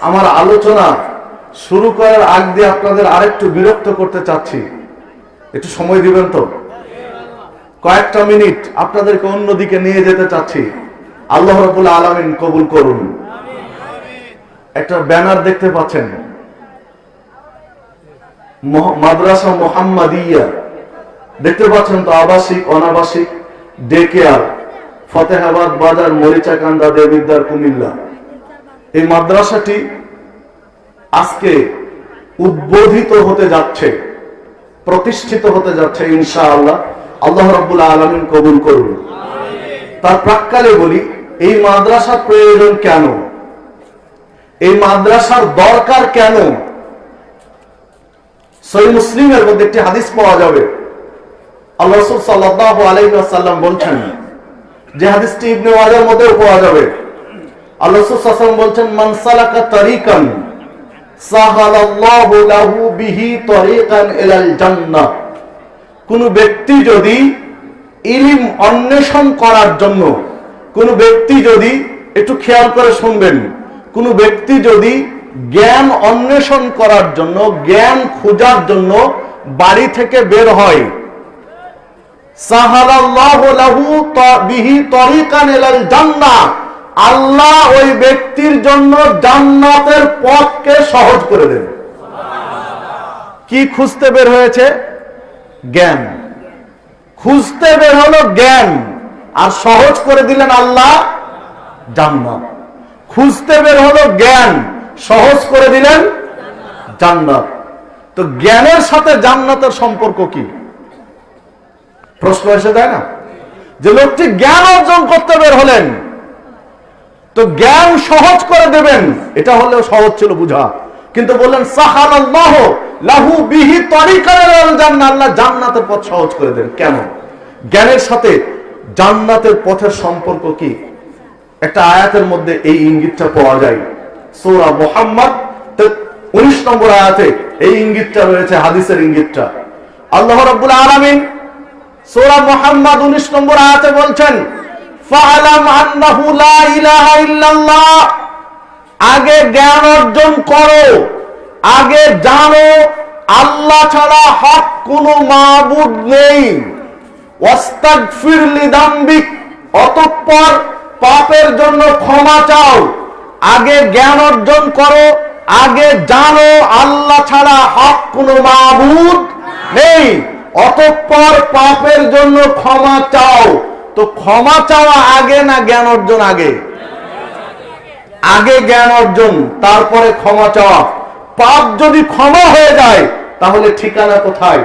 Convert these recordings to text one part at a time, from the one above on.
আমার আলোচনা শুরু করার আগ দিয়ে আপনাদের আরেকটু বিরক্ত করতে চাচ্ছি। একটু সময় দিবেন তো? কয়েকটা মিনিট আপনাদেরকে অন্যদিকে নিয়ে যেতে চাচ্ছি। আল্লাহ রবুল আলমিন কবুল করুন। একটা ব্যানার দেখতে পাচ্ছেন। মাদ্রাসা মোহাম্মদিয়া। দেখতে পাচ্ছেন তো, আবাসিক, অনাবাসিক, ডে কেয়ার, ফতেহাবাদ বাজার মরিচাকান্দা দেবিদ্দার কুমিল্লা। এই মাদ্রাসাটি আজকে উদ্বোধিত হতে যাচ্ছে, প্রতিষ্ঠিত হতে যাচ্ছে ইনশাআল্লাহ। আল্লাহ রব্বুল আলমিন কবুল করুন। তার প্রাককালে বলি, এই মাদ্রাসার প্রয়োজন কেন? এই মাদ্রাসার দরকার কেন? সই মুসলিমের মধ্যে একটি হাদিস পাওয়া যাবে। আল্লাহ সাল্লাহ আলাইসাল্লাম বলছেন যে হাদিসটি ইবনে ওয়াজার মধ্যেও পাওয়া যাবে। বলছেন তারিকান কোন ব্যক্তি যদি ইলিম অন্বেষণ করার জন্য, কোন ব্যক্তি যদি একটু খেয়াল করে শুনবেন, কোন ব্যক্তি যদি জ্ঞান অন্বেষণ করার জন্য, জ্ঞান খোঁজার জন্য বাড়ি থেকে বের হয়, সাহালাল্লাহু লাহু বিহি তরিকান ইলাল জান্নাহ। আল্লাহ ওই ব্যক্তির জন্য জান্নাতের পথকে সহজ করে দেন কি খুঁজতে বের হয়েছে? জ্ঞান। খুঁজতে বের হলো জ্ঞান। আর সহজ করে দিলেন আল্লাহ জান্নাত। খুঁজতে বের হলো জ্ঞান। সহজ করে দিলেন জান্নাত। তো জ্ঞানের সাথে জান্নাতের সম্পর্ক কি? প্রশ্ন এসে দেয় না? যে লোকটি জ্ঞান অর্জন করতে বের হলেন তো জ্ঞান সহজ করে দেবেন। এটা হলেও সহজ ছিল বুঝা। কিন্তু বললেন আল্লাহ লাহু বিহি তরিকাল আল্লাহ জান্নাতের পথ সহজ করে দেন। কেন? জ্ঞানের সাথে জান্নাতের পথের সম্পর্ক কি? একটা আয়াতের মধ্যে এই ইঙ্গিতটা পাওয়া যায়। সূরা মুহাম্মদ উনিশ নম্বর আয়াতে এই ইঙ্গিতটা রয়েছে, হাদিসের ইঙ্গিতটা। আল্লাহ রাব্বুল আলামিন সূরা মুহাম্মদ 19 নম্বর আয়াতে বলছেন আগে জ্ঞান অর্জন করো, আগে জানো, আল্লাহ ছাড়া হক কোনো মাবুদ নেই। অতঃপর পাপের জন্য ক্ষমা চাও। আগে জ্ঞান অর্জন করো, আগে জানো, আল্লাহ ছাড়া হক কোনো মাবুদ নেই। অতঃপর পাপের জন্য ক্ষমা চাও। তো ক্ষমা চাওয়া আগে না জ্ঞান অর্জন আগে? আগে জ্ঞান অর্জন, তারপরে ক্ষমা চাওয়া। পাপ যদি ক্ষমা হয়ে যায়, তাহলে ঠিকানা কোথায়?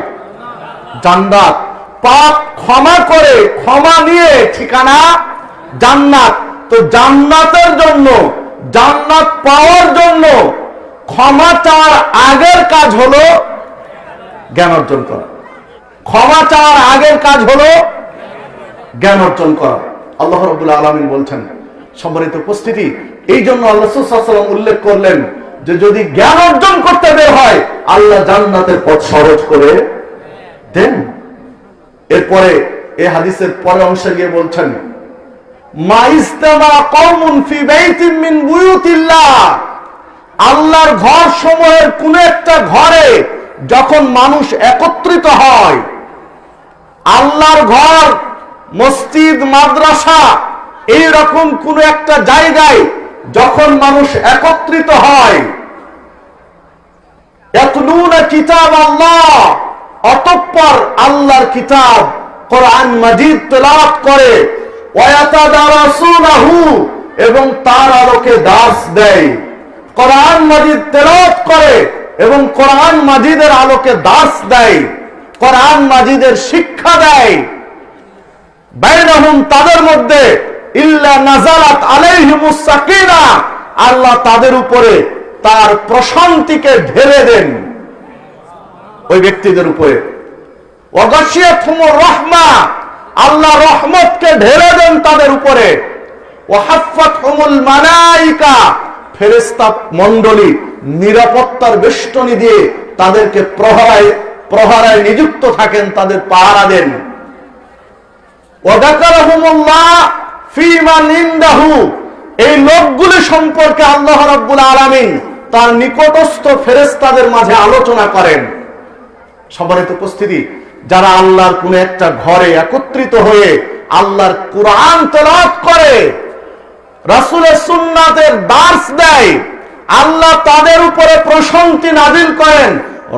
জান্নাত। পাপ ক্ষমা করে, ক্ষমা নিয়ে ঠিকানা জান্নাত। তো জান্নাতের জন্য, জান্নাত পাওয়ার জন্য ক্ষমা চাওয়ার আগের কাজ হলো জ্ঞান অর্জন করা। ক্ষমা চাওয়ার আগের কাজ হলো জ্ঞান অর্জন করা। আল্লাহ রবুল্লা আলমিন বলছেন, সম্মানিত উপস্থিতি এই জন্য আল্লাহ সাল্লাম উল্লেখ করলেন যে যদি জ্ঞান অর্জন করতে বের হয়, আল্লাহ জান্নাতের পথ সহজ করে দেন। এরপরে এই হাদিসের পরে অংশে গিয়ে বলছেন আল্লাহর ঘর সময়ের কোন একটা ঘরে যখন মানুষ একত্রিত হয়, আল্লাহর ঘর মসজিদ, মাদ্রাসা এই রকম কোন একটা জায়গায় যখন মানুষ একত্রিত হয় কিতাব আল্লাহ, অতঃপর আল্লাহর কিতাব কোরআন মাজিদ তেলাওয়াত করে এবং তার আলোকে দাস দেয়। কোরআন মাজিদ তেলাওয়াত করে এবং কোরআন মাজিদের আলোকে দাস দেয়। কোরআন মাজিদের শিক্ষা দেয়। বাইনাহুম তাদের মধ্যে ইল্লা নাজালাত আলাইহিমুস সাকিনা। আল্লাহ তাদের উপরে তার প্রশান্তিকে ঢেলে দেন। ওই ব্যক্তিদের উপরে। রাহমা। আল্লাহ রহমতকে ঢেলে দেন তাদের উপরে। মালাইকা। ফেরেশতা মণ্ডলী নিরাপত্তার বেষ্টনী দিয়ে তাদেরকে প্রহরায় প্রহরায় নিযুক্ত থাকেন, তাদের পাহারা দেন। এই লোকগুলি সম্পর্কে আল্লাহ রাব্বুল আলামিন তার নিকটস্থ ফেরেশতাদের মাঝে আলোচনা করেন। সম্মানিত উপস্থিতি, যারা আল্লাহর কোন একটা ঘরে একত্রিত হয়ে আল্লাহর কোরআন তেলাওয়াত করে, রাসূলের সুন্নাতের দার্স দেয়, আল্লাহ তাদের উপরে প্রশান্তি নাজিল করেন,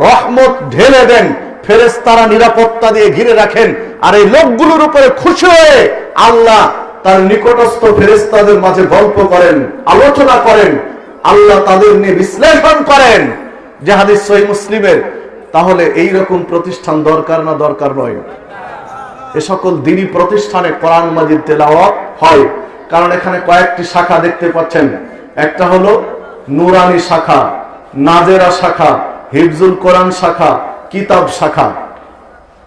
রহমত ঢেলে দেন ফেরেশতারা নিরাপত্তা দিয়ে ঘিরে রাখেন। আর এই লোকগুলোর উপরে খুশি হয়ে আল্লাহ তার নিকটস্থ ফেরেশতাদের মাঝে গল্প করেন, আলোচনা করেন, আল্লাহ তাদের নিয়ে বিশ্লেষণ করেন। যে সহি মুসলিমের, তাহলে এই রকম প্রতিষ্ঠান দরকার না দরকার নয়? এ সকল দিনী প্রতিষ্ঠানে কোরআন মাজিদ তেলাওয়াত হয়। কারণ এখানে কয়েকটি শাখা দেখতে পাচ্ছেন। একটা হলো নুরানি শাখা, নাজেরা শাখা হিফজুল কোরআন শাখা কিতাব শাখা,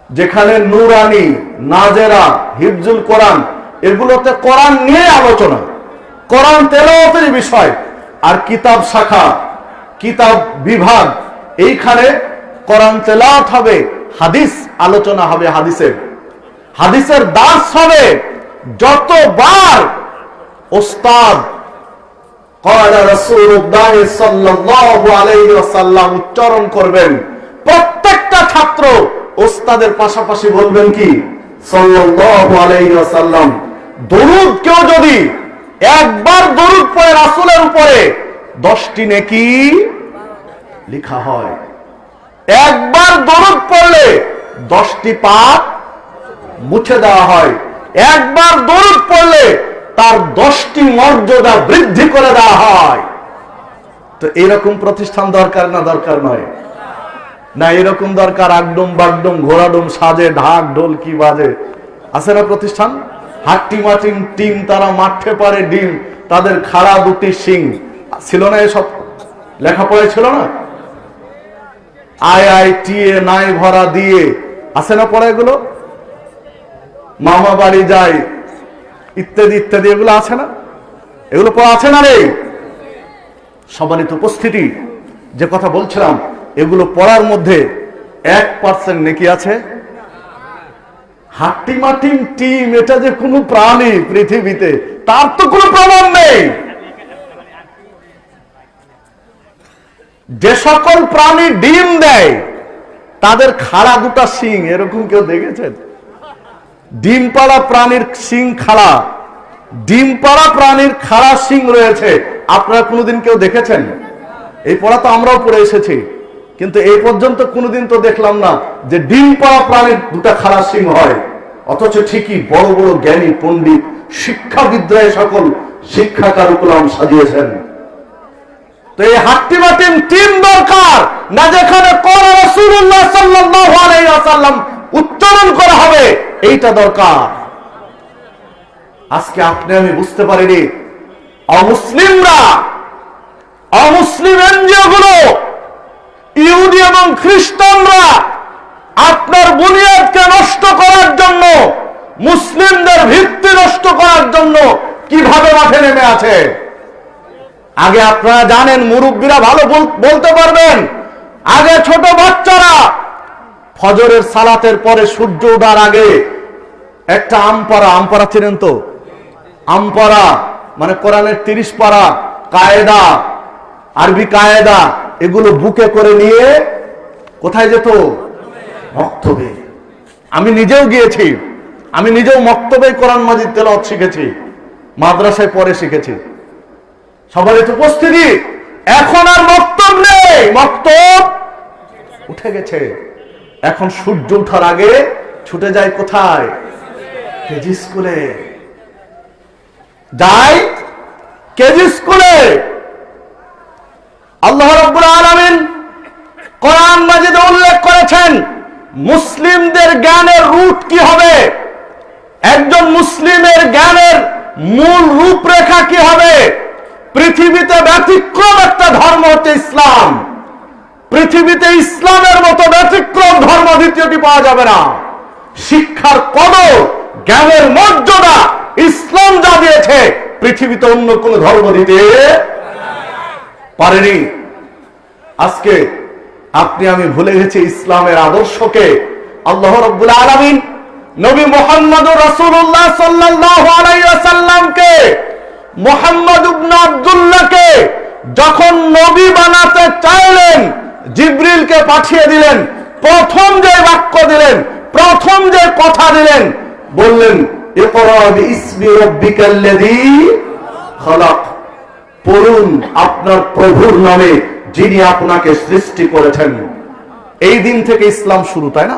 যেখানে নুরানি, নাজেরা, হিফজুল কোরআন এগুলোতে কোরআন নিয়ে আলোচনা, কোরআন তেলাওয়াতের বিষয় আর কিতাব শাখা, কিতাব বিভাগ, এইখানে কোরআন তেলাওয়াত হবে, হাদিস আলোচনা হবে হাদিসের। হাদিসের দাস হবে যতবার ওস্তাদ উচ্চারণ করবেন প্রত্যেকটা ছাত্র ওস্তাদের পাশাপাশি বলবেন কি? ওয়াসাল্লাম। দরুদ কেউ যদি একবার দরুদ পড়ে রাসূলের উপরে 10টি নেকি লেখা হয়। একবার দরুদ পড়লে 10টি পাপ মুছে দেওয়া হয়। একবার দরুদ পড়লে তার দশটি মর্যাদা বৃদ্ধি করে দেওয়া হয়। তো এরকম প্রতিষ্ঠান দরকার না দরকার নয়? না, এরকম দরকার, আগডম, বাগডম, ঘোড়াডম, সাজে, ঢাক, ঢোল, কি বাজে। আছে না প্রতিষ্ঠান? হাট্টি মাটিম টিম, তারা মাঠে পারে ডিম, তাদের খাড়া দুটি সিং ছিল না এসব? লেখাপড়ায় ছিল না? আই আই টি এ নাই ভরা দিয়ে। আছে না পড়া এগুলো? মামা বাড়ি যায়, ইত্যাদি ইত্যাদি, এগুলো আছে না? এগুলো পড়া আছে না রে? সম্মানিত উপস্থিতি, যে কথা বলছিলাম এগুলো পড়ার মধ্যে এক পার্সেন্ট নেকি আছে? হাট্টি মাটিম টিম, এটা যে কোনো প্রাণী পৃথিবীতে, তার তো কোনো প্রমাণ নেই। যে সকল প্রাণী ডিম দেয়, তাদের খাড়া দুটা শিং, এরকম কেউ দেখেছেন? ডিম পাড়া প্রাণীর শিং খাড়া, ডিম পাড়া প্রাণীর খাড়া শিং রয়েছে। আপনারা কোনোদিন কেউ দেখেছেন? এই পড়া তো আমরাও পড়ে এসেছি। কিন্তু এই পর্যন্ত কোনোদিন তো দেখলাম না যে ডিম পাড়া প্রাণীর দুটা খাড়া শিং হয়। অথচ ঠিকই বড় বড় জ্ঞানী, পণ্ডিত শিক্ষাবিদরা এ সকল শিক্ষা কারুকুলাম সাজিয়েছেন। অমুসলিম এনজিও গুলো ইহুদি এবং খ্রিস্টানরা আপনার বুনিয়াদকে নষ্ট করার জন্য, মুসলিমদের ভিত্তি নষ্ট করার জন্য কীভাবে মাঠে নেমে আছে? আগে আপনারা জানেন, মুরব্বীরা ভালো বল- বলতে পারবেন। আগে ছোট বাচ্চারা ফজরের সালাতের পরে সূর্য ওঠার আগে একটা আমপারা আমপারা চিনেন তো? আমপারা মানে কোরআনের তিরিশ পারা কায়দা, আরবি কায়দা এগুলো বুকে করে নিয়ে কোথায় যেত? মক্তবে। আমি নিজেও গিয়েছি। আমি নিজেও মক্তবে কোরআন মাজিদ তেলাওয়াত শিখেছি। মাদ্রাসায় পরে শিখেছি। সবার একটু উপস্থিতি। এখন আর মক্তব নেই। মক্তব উঠে গেছে। এখন সূর্য ওঠার আগে ছুটে যায় কোথায়? কেজি স্কুলে। যায় কেজি স্কুলে। আল্লাহ রাব্বুল আলামিন কোরআন মাজিদে উল্লেখ করেছেন, মুসলিমদের জ্ঞানের রুট কি হবে? একজন মুসলিমের জ্ঞানের মূল রূপরেখা কি হবে? পৃথিবীতে ব্যতিক্রম একটা ধর্ম হচ্ছে ইসলাম। পৃথিবীতে ইসলামের মতো ব্যতিক্রম ধর্ম দ্বিতীয়টি পাওয়া যাবে না। শিক্ষার কদর, জ্ঞানের মর্যাদা ইসলাম যা দিয়েছে, পৃথিবীতে অন্য কোন ধর্ম দিতে পারেনি। আজকে আপনি, আমি ভুলে গেছি ইসলামের আদর্শকে। আল্লাহ রব্বুল আলামিন নবী মোহাম্মদ ইবনে আব্দুল্লাহকে যখন নবী বানাতে চাইলেন, জিব্রিলকে পাঠিয়ে দিলেন, প্রথম যে বাক্য দিলেন, প্রথম যে কথা দিলেন, বললেন বিইসমি রাব্বিকাল্লাযী খালাক। পড়ুন আপনার প্রভুর নামে যিনি আপনাকে সৃষ্টি করেছেন। এই দিন থেকে ইসলাম শুরু, তাই না?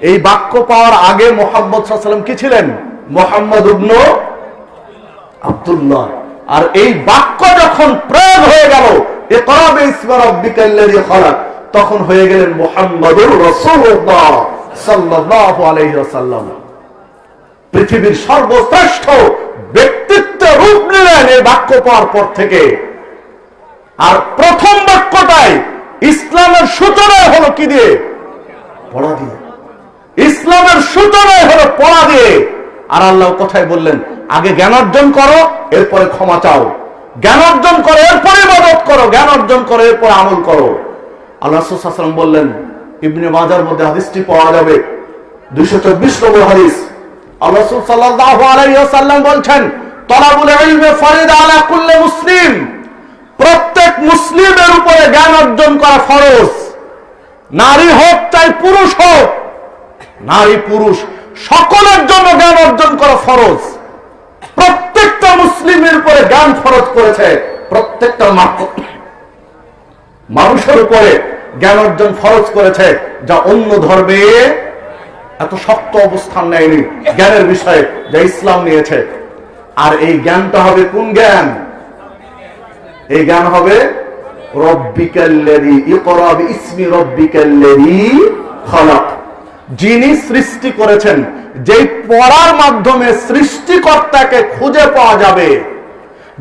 এই বাক্য পাওয়ার আগে মোহাম্মদ সাল্লাম কি ছিলেন? মোহাম্মদ উবন আব্দুল্লাহ। আর এই বাক্য যখন প্রয়োগ হয়ে গেল তখন হয়ে গেলেন আলাইহি পৃথিবীর সর্বশ্রেষ্ঠ ব্যক্তিত্ব রূপ নিলেন এই বাক্য পাওয়ার পর থেকে। আর প্রথম বাক্যটাই ইসলামের সূচনায় হলো কি দিয়ে? পড়া দিয়ে। ইসলামের সূচনায় হলো পড়া দিয়ে। আর আল্লাহ কোথায় বললেন, আগে জ্ঞান অর্জন করো, এরপরে ক্ষমা চাও। জ্ঞান অর্জন করো, এরপরে মদত করো। জ্ঞান অর্জন করো, এরপরে আমল করো। আল্লাহ বললেন, ইবনে মাজার মধ্যে হাদিসটি পাওয়া যাবে। দুইশো চব্বিশ নম্বর হাদিস। আল্লাহ ওয়াসাল্লাম বলছেন মুসলিম। প্রত্যেক মুসলিমের উপরে জ্ঞান অর্জন করা ফরজ। নারী হোক চাই পুরুষ হোক, নারী পুরুষ সকলের জন্য জ্ঞান অর্জন করা ফরজ। প্রত্যেকটা মুসলিমের উপরে জ্ঞান ফরজ করেছে প্রত্যেকটা মানুষের উপরে জ্ঞান অর্জন ফরজ করেছে যা অন্য ধর্মে এত শক্ত অবস্থান নেয়নি। জ্ঞানের বিষয়ে যা ইসলাম নিয়েছে। আর এই জ্ঞানটা হবে কোন জ্ঞান? এই জ্ঞান হবে যিনি সৃষ্টি করেছেন, যেই পড়ার মাধ্যমে সৃষ্টিকর্তাকে খুঁজে পাওয়া যাবে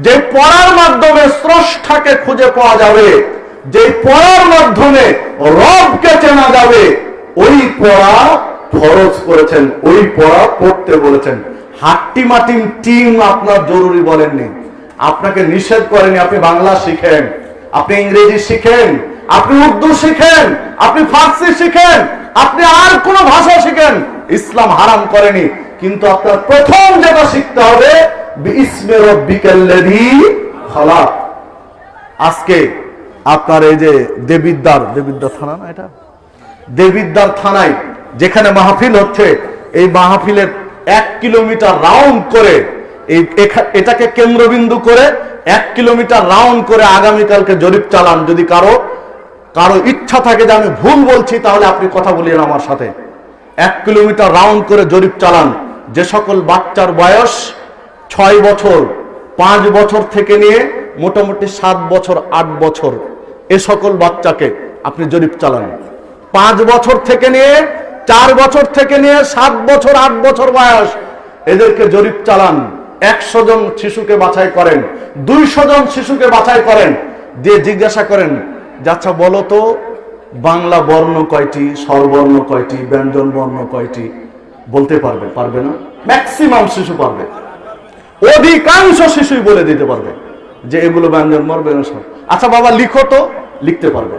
যে পড়ার মাধ্যমে স্রষ্টাকে খুঁজে পাওয়া যাবে যে পড়ার মাধ্যমে রবকে চেনা যাবে, ওই পড়া ফরজ করেছেন, ওই পড়া পড়তে বলেছেন। হাট্টি মাটিম টিম আপনার জরুরি বলেননি। আপনাকে নিষেধ করেনি, আপনি বাংলা শিখেন, আপনি ইংরেজি শিখেন, আপনি উর্দু শিখেন, আপনি ফার্সি শিখেন, আপনি আর কোন ভাষা শিখেন, ইসলাম হারাম করেনি। কিন্তু আপনার প্রথম যেটা শিখতে হবে আজকে আপনার এই যে দেবিদ্দার দেবিদ্দার থানা না এটা? দেবিদ্দার থানায় যেখানে মাহফিল হচ্ছে, এই মাহফিলের এক কিলোমিটার রাউন্ড করে এটাকে কেন্দ্রবিন্দু করে এক কিলোমিটার রাউন্ড করে আগামীকালকে জরিপ চালান। যদি কারও কারও ইচ্ছা থাকে যে আমি ভুল বলছি, তাহলে আপনি কথা বলিয়েন আমার সাথে। এক কিলোমিটার রাউন্ড করে জরিপ চালান। যে সকল বাচ্চার বয়স ছয় বছর, পাঁচ বছর থেকে নিয়ে মোটামুটি সাত বছর, আট বছর, এ সকল বাচ্চাকে আপনি জরিপ চালান। পাঁচ বছর থেকে নিয়ে চার বছর থেকে নিয়ে সাত বছর, আট বছর বয়স। এদেরকে জরিপ চালান। একশো জন শিশুকে বাছাই করেন। দুইশো জন শিশুকে বাছাই করেন। দিয়ে জিজ্ঞাসা করেন, যে আচ্ছা বলো তো, বাংলা বর্ণ কয়টি, স্বরবর্ণ কয়টি, ব্যঞ্জন বর্ণ কয়টি? বলতে পারবে পারবে না? ম্যাক্সিমাম শিশু পারবে। অধিকাংশ শিশুই বলে দিতে পারবে যে এগুলো ব্যঞ্জন, মরবে আচ্ছা বাবা, লিখো তো, লিখতে পারবে।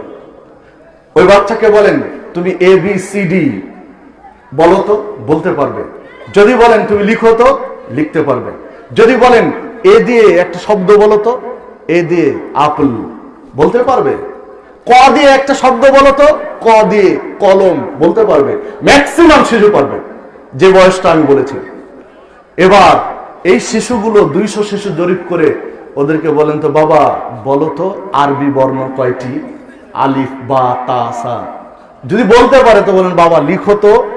ওই বাচ্চাকে বলেন, তুমি এ বি সি ডি বলো তো, বলতে পারবে। যদি বলেন তুমি লিখো তো, লিখতে পারবে। যদি বলেন এ দিয়ে একটা শব্দ বলো তো, এ দিয়ে আপেল, বলতে পারবে। ক দিয়ে একটা শব্দ বলো তো, ক দিয়ে কলম, বলতে পারবে। ম্যাক্সিমাম শিশু পারবে, যে বয়সটা আমি বলেছি। এবার এই শিশুগুলো দুইশো শিশু জরিপ করে ওদেরকে বলেন তো, বাবা, বলো তো, আরবি বর্ণ কয়টি? আলিফ, বা, তা যদি বলতে পারে তো বলেন, বাবা, লিখো তো।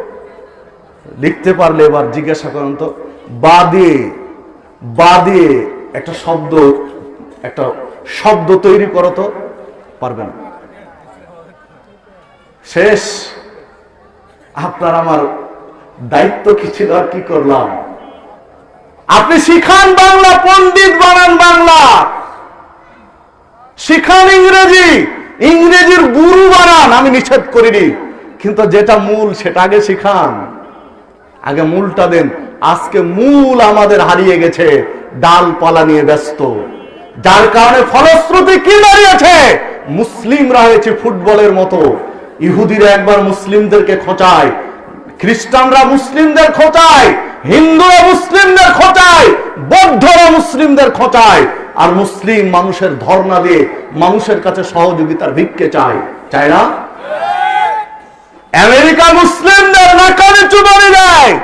লিখতে পারলে এবার জিজ্ঞাসা করেন তো, বা দিয়ে বা দিয়ে একটা শব্দ একটা শব্দ তৈরি করো তো পারবে না। শেষ, আপনার আমার দায়িত্ব কি ছিল আর কি করলাম? আপনি শিখান বাংলা, পণ্ডিত বানান বাংলা। শিখান ইংরেজি, ইংরেজির গুরু বানান, আমি নিষেধ করিনি। কিন্তু যেটা মূল, সেটা আগে শিখান। আগে মূলটা দেন। আজকে মূল আমাদের হারিয়ে গেছে। ডালপালা নিয়ে ব্যস্ত। যার কারণে ফলশ্রুতি কি দাঁড়িয়েছে? মুসলিমরা হয়েছে ফুটবলের মতো। ইহুদিরা একবার মুসলিমদেরকে খোঁচায়। খ্রিস্টানরা মুসলিমদের খোঁচায়। হিন্দুরা মুসলিমদের খোঁচায়। বৌদ্ধরা মুসলিমদের খোঁচায়। আর মুসলিম মানুষের ধর্ণা দিয়ে মানুষের কাছে সহযোগিতার ভিক্ষে চায়। চায় না? আমেরিকা মুসলিমদের নাকানে চুবানি দেয়।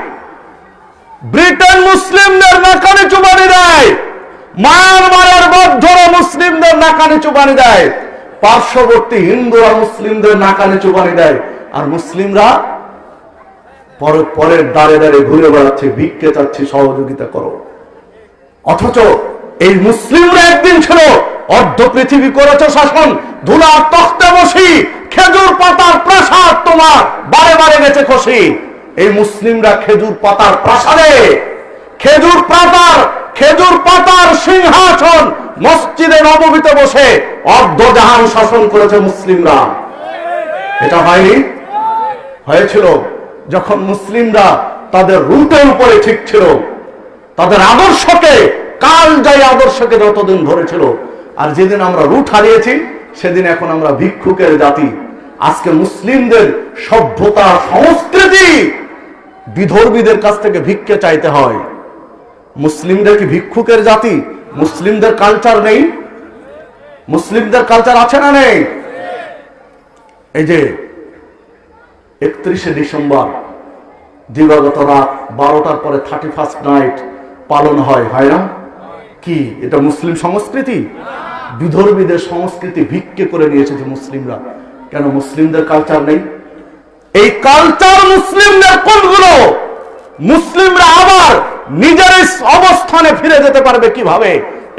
ব্রিটেন মুসলিমদের নাকানে চুবানি দেয়। মায়ানমারের বৌদ্ধরা মুসলিমদের নাকানে চুবানি দেয়। পার্শ্ববর্তী হিন্দুরা মুসলিমদের নাকানে চুবানি দেয়। আর মুসলিমরা পরে পরের দাঁড়ে দাঁড়ে ঘুরে বেড়াচ্ছে, ভিক্ষে চাচ্ছে, সহযোগিতা করো। অথচ এই মুসলিমরা একদিন ছিল অর্ধ পৃথিবী করেছে শাসন, ধুলার তখতে বসি। খেজুর পাতার প্রাসাদ তোমার। বারে বারে গেছে খসি এই মুসলিমরা খেজুর পাতার প্রাসাদে। খেজুর পাতার খেজুর পাতার সিংহাসন মসজিদে নবমীতে বসে অর্ধ জাহান শাসন করেছে মুসলিমরা। এটা হয়নি? হয়েছিল। যখন মুসলিমরা তাদের রুটের উপরে ঠিক ছিল, তাদের আদর্শকে, কাল যাই আদর্শকে যতদিন ধরেছিল, আর যেদিন আমরা রুট হারিয়েছি, সেদিন এখন আমরা ভিক্ষুকের জাতি। আজকে মুসলিমদের সভ্যতা, সংস্কৃতি বিধর্মীদের কাছ থেকে ভিক্ষে চাইতে হয়। মুসলিমদের কি ভিক্ষুকের জাতি? মুসলিমদের কালচার নেই? মুসলিমদের কালচার আছে না নেই? এই যে একত্রিশে ডিসেম্বর, দিবাগত রাত বারোটার পরে থার্টি ফার্স্ট নাইট পালন হয় হয় না? কি? এটা মুসলিম সংস্কৃতি? বিধর্মীদের সংস্কৃতি ভিক্ষে করে নিয়েছে যে মুসলিমরা। কেন মুসলিমদের কালচার নেই? এই কালচার মুসলিমদের কোনগুলো? মুসলিমরা আবার নিজের অবস্থানে ফিরে যেতে পারবে কীভাবে?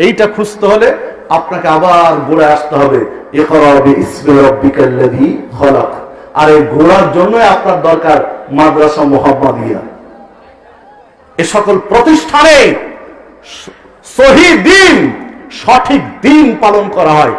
এইটা খুঁজতে হলে আপনাকে আবার গোড়ে আসতে হবে। আর এই গোড়ার জন্যই আপনার দরকার মাদ্রাসা মোহাম্মদিয়া। এ সকল প্রতিষ্ঠানে সহি দিন, সঠিক দিন পালন করা হয়।